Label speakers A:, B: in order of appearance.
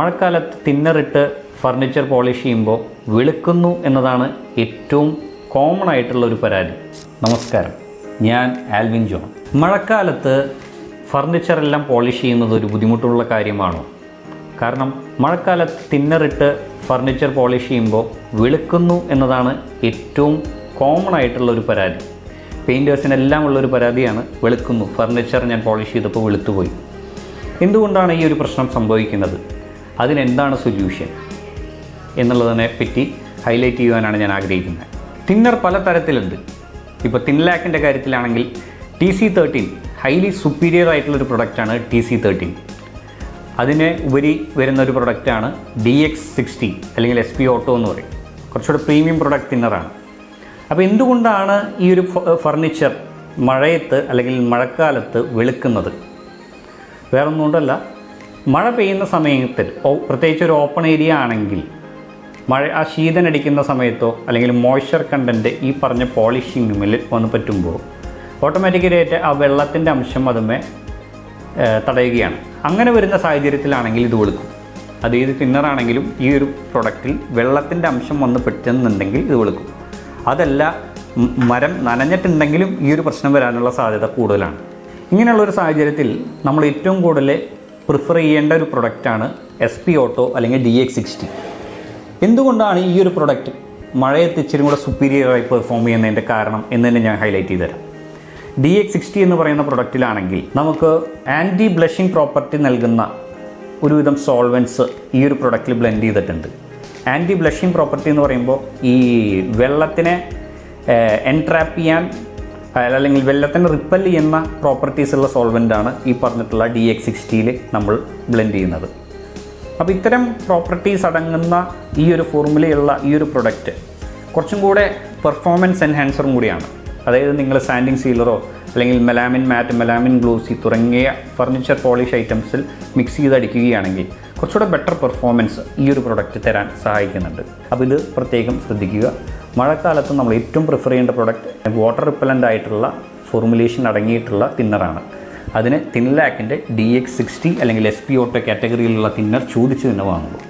A: മഴക്കാലത്ത് തിന്നറിട്ട് furniture polish ചെയ്യുമ്പോൾ വെളുക്കുന്നു എന്നതാണ് ഏറ്റവും കോമൺ ആയിട്ടുള്ള ഒരു പരാതി. നമസ്കാരം. ഞാൻ ആൽവിൻ ജോൺ. മഴക്കാലത്ത് ഫർണിച്ചറെല്ലാം പോളിഷ് ചെയ്യുന്നത് ഒരു ബുദ്ധിമുട്ടുള്ള കാര്യമാണോ? കാരണം മഴക്കാലത്ത് തിന്നറിട്ട് ഫർണിച്ചർ പോളിഷ് ചെയ്യുമ്പോൾ വെളുക്കുന്നു എന്നതാണ് ഏറ്റവും കോമൺ ആയിട്ടുള്ള ഒരു പരാതി. പെയിന്റേഴ്സിനെല്ലാം ഉള്ളൊരു പരാതിയാണ് വെളുക്കുന്നു. ഫർണിച്ചർ ഞാൻ പോളിഷ് ചെയ്തപ്പോൾ വെളുത്തുപോയി. എന്തുകൊണ്ടാണ് ഈ ഒരു പ്രശ്നം സംഭവിക്കുന്നത്? അതിനെന്താണ് സൊല്യൂഷൻ എന്നുള്ളതിനെ പറ്റി ഹൈലൈറ്റ് ചെയ്യുവാനാണ് ഞാൻ ആഗ്രഹിക്കുന്നത്. തിന്നർ പല തരത്തിലുണ്ട്. ഇപ്പോൾ തിൻലാക്കിന്റെ കാര്യത്തിലാണെങ്കിൽ T C thirteen highly superior ആയിട്ടുള്ളൊരു പ്രൊഡക്റ്റാണ് ടി സി തേർട്ടീൻ അതിന് ഉപരി വരുന്ന ഒരു പ്രൊഡക്റ്റാണ് ഡി എക്സ് സിക്സ്റ്റി അല്ലെങ്കിൽ എസ് പി ഓട്ടോ എന്ന് പറയും. കുറച്ചുകൂടെ പ്രീമിയം പ്രൊഡക്റ്റ് തിന്നറാണ് അപ്പോൾ എന്തുകൊണ്ടാണ് ഈ ഒരു ഫർണിച്ചർ മഴയത്ത് അല്ലെങ്കിൽ മഴക്കാലത്ത് വെളുക്കുന്നത്? വേറൊന്നും കൊണ്ടല്ല മഴ പെയ്യുന്ന സമയത്തിൽ പ്രത്യേകിച്ച് ഒരു ഓപ്പൺ ഏരിയ ആണെങ്കിൽ മഴ ആ ശീതനടിക്കുന്ന സമയത്തോ അല്ലെങ്കിൽ മോയ്സ്ചർ കണ്ടന്റ് ഈ പറഞ്ഞ പോളിഷിങ്ങിൽ വന്ന് പറ്റുമ്പോൾ ഓട്ടോമാറ്റിക്കലായിട്ട് ആ വെള്ളത്തിന്റെ അംശം അതുമേ തടയുകയാണ്. അങ്ങനെ വരുന്ന സാഹചര്യത്തിലാണെങ്കിൽ ഇത് വെളുക്കും അത് ഏത് തിന്നറാണെങ്കിലും ഈ ഒരു പ്രൊഡക്റ്റിൽ വെള്ളത്തിന്റെ അംശം വന്ന് പറ്റുന്നുണ്ടെങ്കിൽ ഇത് വെളുക്കും അതല്ല മരം നനഞ്ഞിട്ടുണ്ടെങ്കിലും ഈ ഒരു പ്രശ്നം വരാനുള്ള സാധ്യത കൂടുതലാണ്. ഇങ്ങനെയുള്ള ഒരു സാഹചര്യത്തിൽ നമ്മൾ ഏറ്റവും കൂടുതൽ പ്രിഫർ ചെയ്യേണ്ട ഒരു പ്രൊഡക്റ്റാണ് എസ് പി ഓട്ടോ അല്ലെങ്കിൽ ഡി എക്സ് സിക്സ്റ്റി എന്തുകൊണ്ടാണ് ഈ ഒരു പ്രൊഡക്റ്റ് മഴയത്ത് ഇച്ചിരി കൂടെ സുപ്പീരിയറായി പെർഫോം ചെയ്യുന്നതിന്റെ കാരണം എന്ന് തന്നെ ഞാൻ ഹൈലൈറ്റ് ചെയ്തുതരാം ഡി എക്സ് സിക്സ്റ്റി എന്ന് പറയുന്ന പ്രൊഡക്റ്റിലാണെങ്കിൽ നമുക്ക് ആന്റി ബ്ലഷിംഗ് പ്രോപ്പർട്ടി നൽകുന്ന ഒരുവിധം സോൾവെൻസ് ഈ ഒരു പ്രൊഡക്റ്റിൽ ബ്ലെൻഡ് ചെയ്തിട്ടുണ്ട്. ആന്റി ബ്ലഷിംഗ് പ്രോപ്പർട്ടി എന്ന് പറയുമ്പോൾ ഈ വെള്ളത്തിനെ എൻട്രാപ്പ് ചെയ്യാൻ അല്ലെങ്കിൽ വെള്ളത്തിന് റിപ്പൽ ചെയ്യുന്ന പ്രോപ്പർട്ടീസ് ഉള്ള സോൾവെന്റ് ആണ് ഈ പറഞ്ഞിട്ടുള്ള ഡി എക്സ് സിക്സ്റ്റിയിൽ നമ്മൾ ബ്ലെൻഡ് ചെയ്യുന്നത്. അപ്പോൾ ഇത്തരം പ്രോപ്പർട്ടീസ് അടങ്ങുന്ന ഈ ഒരു ഫോർമുലയുള്ള ഈ ഒരു പ്രൊഡക്റ്റ് കുറച്ചും കൂടെ പെർഫോമൻസ് എൻഹാൻസറും കൂടിയാണ്. അതായത് നിങ്ങൾ സാൻഡിങ് സീലറോ അല്ലെങ്കിൽ മെലാമിൻ മാറ്റ് മെലാമിൻ ഗ്ലൂസി തുടങ്ങിയ ഫർണിച്ചർ പോളിഷ് ഐറ്റംസിൽ മിക്സ് ചെയ്ത് അടിക്കുകയാണെങ്കിൽ കുറച്ചുകൂടെ ബെറ്റർ പെർഫോമൻസ് ഈ ഒരു പ്രൊഡക്റ്റ് തരാൻ സഹായിക്കുന്നുണ്ട്. അപ്പോൾ ഇത് പ്രത്യേകം ശ്രദ്ധിക്കുക. മഴക്കാലത്ത് നമ്മൾ ഏറ്റവും പ്രിഫർ ചെയ്യേണ്ട പ്രൊഡക്റ്റ് വാട്ടർ റിപ്പലന്റ് ആയിട്ടുള്ള ഫോർമുലേഷൻ അടങ്ങിയിട്ടുള്ള തിന്നറാണ് അതിന് തിൻലാക്കിന്റെ ഡി എക്സ് സിക്സ്റ്റി അല്ലെങ്കിൽ എസ് പി ഓട്ടോ കാറ്റഗറിയിലുള്ള തിന്നർ ചോദിച്ചു തന്നെ വാങ്ങുള്ളൂ